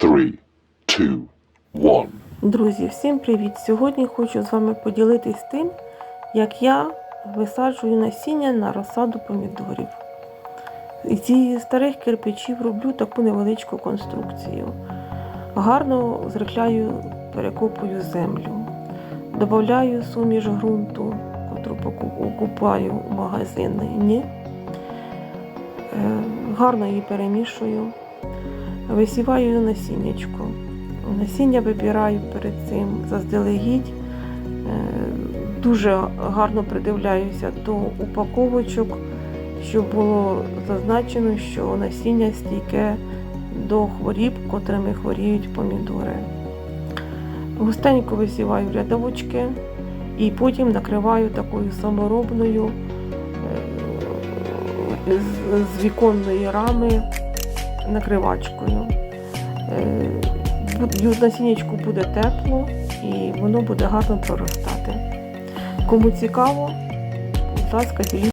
three, two, one. Друзі, всім привіт! Сьогодні хочу з вами поділитись тим, як я висаджую насіння на розсаду помідорів. Зі старих кирпичів роблю таку невеличку конструкцію. Гарно зрихляю, перекопую землю. Додаю суміш ґрунту, котру поку- купаю в магазині. Е, Гарно її перемішую. Висіваю насіннячко. Насіння вибираю перед цим заздалегідь. Е, Дуже гарно придивляюся до упаковочок, щоб було зазначено, що насіння стійке до хворіб, котрими хворіють помідори. Густенько висіваю рядовочки і потім накриваю такою саморобною е, з віконної рами накривачкою. На сінечку буде тепло і воно буде гарно проростати. Кому цікаво, будь ласка, діліться.